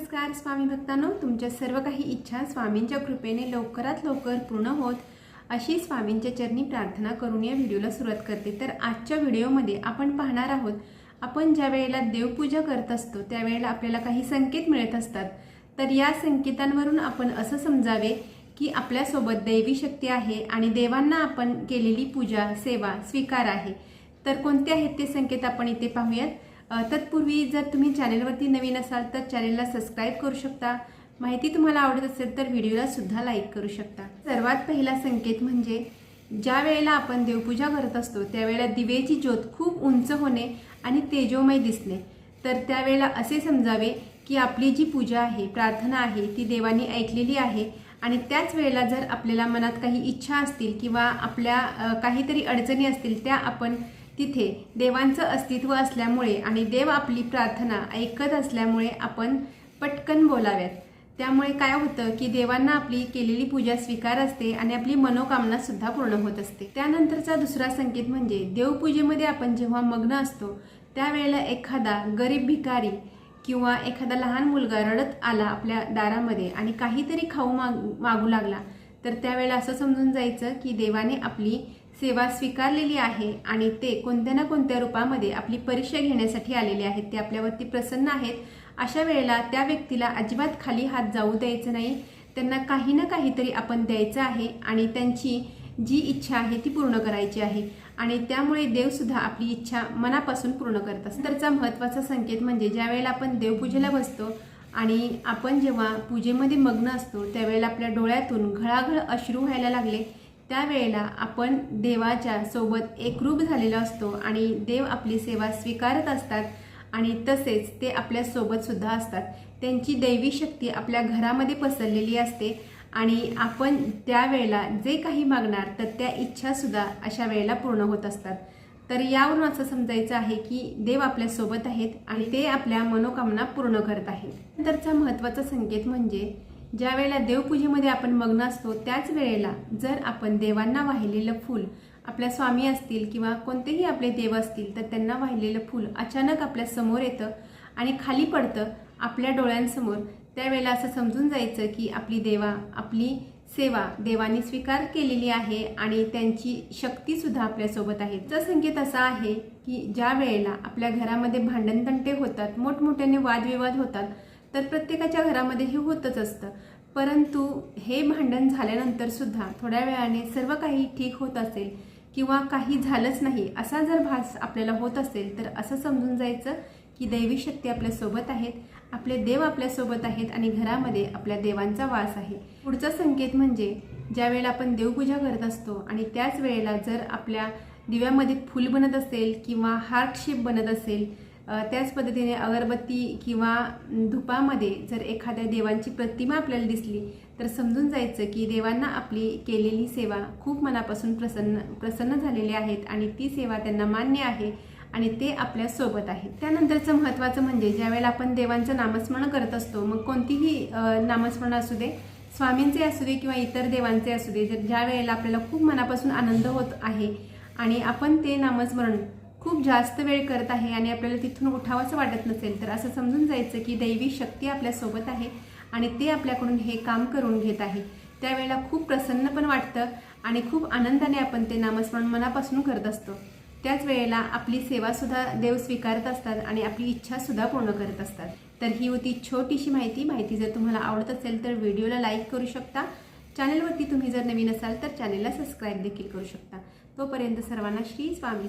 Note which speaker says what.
Speaker 1: नमस्कार स्वामी भक्तांनो. तुमच्या सर्व काही इच्छा स्वामींच्या कृपेने लवकरात लवकर पूर्ण होत अशी स्वामींच्या चरणी प्रार्थना करून या व्हिडिओला सुरुवात करते. तर आजच्या व्हिडिओमध्ये आपण पाहणार आहोत आपण ज्या वेळेला देवपूजा करत असतो त्यावेळेला आपल्याला काही संकेत मिळत असतात. तर या संकेतांवरून आपण असं समजावे की आपल्यासोबत दैवी शक्ती आहे आणि देवांना आपण केलेली पूजा सेवा स्वीकार आहे. तर कोणते आहेत ते संकेत आपण इथे पाहूयात? तत्पूर्वी जर तुम्ही चॅनेलवरती नवीन असाल तर चॅनेलला सबस्क्राईब करू शकता. माहिती तुम्हाला आवडत असेल तर व्हिडिओला सुद्धा लाईक करू शकता. सर्वात पहिला संकेत म्हणजे ज्या वेळेला आपण देवपूजा करत असतो त्यावेळेला दिवेची ज्योत खूप उंच होणे आणि तेजोमय दिसणे. तर त्यावेळेला असे समजावे की आपली जी पूजा आहे प्रार्थना आहे ती देवानी ऐकलेली आहे आणि त्याच वेळेला जर आपल्याला मनात काही इच्छा असतील किंवा आपल्या काहीतरी अडचणी असतील त्या आपण तिथे देवांचं अस्तित्व असल्यामुळे आणि देव आपली प्रार्थना ऐकत असल्यामुळे आपण पटकन बोलाव्यात. त्यामुळे काय होतं की देवांना आपली केलेली पूजा स्वीकार असते आणि आपली मनोकामना सुद्धा पूर्ण होत असते. त्यानंतरचा दुसरा संकेत म्हणजे देवपूजेमध्ये आपण जेव्हा मग्न असतो त्यावेळेला एखादा गरीब भिकारी किंवा एखादा लहान मुलगा रडत आला आपल्या दारामध्ये आणि काहीतरी खाऊ माग मागू लागला तर त्यावेळेला असं समजून जायचं की देवाने आपली सेवा स्वीकारलेली आहे आणि ते कोणत्या ना कोणत्या रूपामध्ये आपली परीक्षा घेण्यासाठी आलेले आहेत ते आपल्यावरती प्रसन्न आहेत अशा वेळेला त्या व्यक्तीला अजिबात खाली हात जाऊ द्यायचं नाही. त्यांना काही ना काहीतरी आपण द्यायचं आहे आणि त्यांची जी इच्छा आहे ती पूर्ण करायची आहे आणि त्यामुळे देवसुद्धा आपली इच्छा मनापासून पूर्ण करत असतात तरचा महत्त्वाचा संकेत म्हणजे ज्या वेळेला आपण देवपूजेला बसतो आणि आपण जेव्हा पूजेमध्ये मग्न असतो त्यावेळेला आपल्या डोळ्यातून घळाघळ अश्रू व्हायला लागले त्यावेळेला आपण देवाच्या सोबत एकरूप झालेलो असतो आणि देव आपली सेवा स्वीकारत असतात आणि तसेच ते आपल्यासोबतसुद्धा असतात. त्यांची दैवी शक्ती आपल्या घरामध्ये पसरलेली असते आणि आपण त्यावेळेला जे काही मागणार तर त्या इच्छासुद्धा अशा वेळेला पूर्ण होत असतात. तर यावरून असं समजायचं आहे की देव आपल्यासोबत आहेत आणि ते आपल्या मनोकामना पूर्ण करत आहेत. नंतरचा महत्त्वाचा संकेत म्हणजे ज्या वेळेला देवपूजेमध्ये आपण मग्न असतो त्याच वेळेला जर आपण देवांना वाहिलेलं फूल आपल्या स्वामी असतील किंवा कोणतेही आपले देव असतील तर त्यांना वाहिलेलं फूल अचानक आपल्यासमोर येतं आणि खाली पडतं आपल्या डोळ्यांसमोर. त्यावेळेला असं समजून जायचं की आपली देवा आपली सेवा देवानी स्वीकार केलेली आहे आणि त्यांची शक्तीसुद्धा आपल्यासोबत आहे. तर संकेत असा आहे की ज्या वेळेला आपल्या घरामध्ये भांडणतंटे होतात मोठमोठ्याने वादविवाद होतात तर प्रत्येकाच्या घरामध्ये हे होतच असतं. परंतु हे भांडण झाल्यानंतरसुद्धा थोड्या वेळाने सर्व काही ठीक होत असेल किंवा काही झालंच नाही असा जर भास आपल्याला होत असेल तर असं समजून जायचं की दैवी शक्ती आपल्यासोबत आहेत आपले देव आपल्यासोबत आहेत आणि घरामध्ये आपल्या देवांचा वास आहे. पुढचा संकेत म्हणजे ज्या वेळेला आपण देवपूजा करत असतो आणि त्याच वेळेला जर आपल्या दिव्यामध्ये फूल बनत असेल किंवा हार्ट शेप बनत असेल त्याच पद्धतीने अगरबत्ती किंवा धुपामध्ये जर एखाद्या देवांची प्रतिमा आपल्याला दिसली तर समजून जायचं की देवांना आपली केलेली सेवा खूप मनापासून प्रसन्न प्रसन्न झालेली आहेत आणि ती सेवा त्यांना मान्य आहे आणि ते आपल्यासोबत आहे त्यानंतरचं महत्त्वाचं म्हणजे ज्यावेळेला आपण देवांचं नामस्मरण करत असतो मग कोणतीही नामस्मरण असू दे स्वामींचे असू दे किंवा इतर देवांचे असू दे जर ज्या वेळेला आपल्याला खूप मनापासून आनंद होत आहे आणि आपण ते नामस्मरण खूप जास्त वेळ करत आहे आणि आपल्याला तिथून उठावंसं वाटत नसेल तर असं समजून जायचं की दैवी शक्ती आपल्यासोबत आहे आणि ते आपल्याकडून हे काम करून घेत आहे. त्यावेळेला खूप प्रसन्न पण वाटतं आणि खूप आनंदाने आपण ते नामस्मरण मनापासून करत असतो. त्याच वेळेला आपली सेवासुद्धा देव स्वीकारत असतात आणि आपली इच्छासुद्धा पूर्ण करत असतात. तर ही होती छोटीशी माहिती. माहिती जर तुम्हाला आवडत असेल तर व्हिडिओला लाईक करू शकता. चॅनलवरती तुम्ही जर नवीन असाल तर चॅनलला सबस्क्राईब देखील करू शकता. तोपर्यंत सर्वांना श्री स्वामी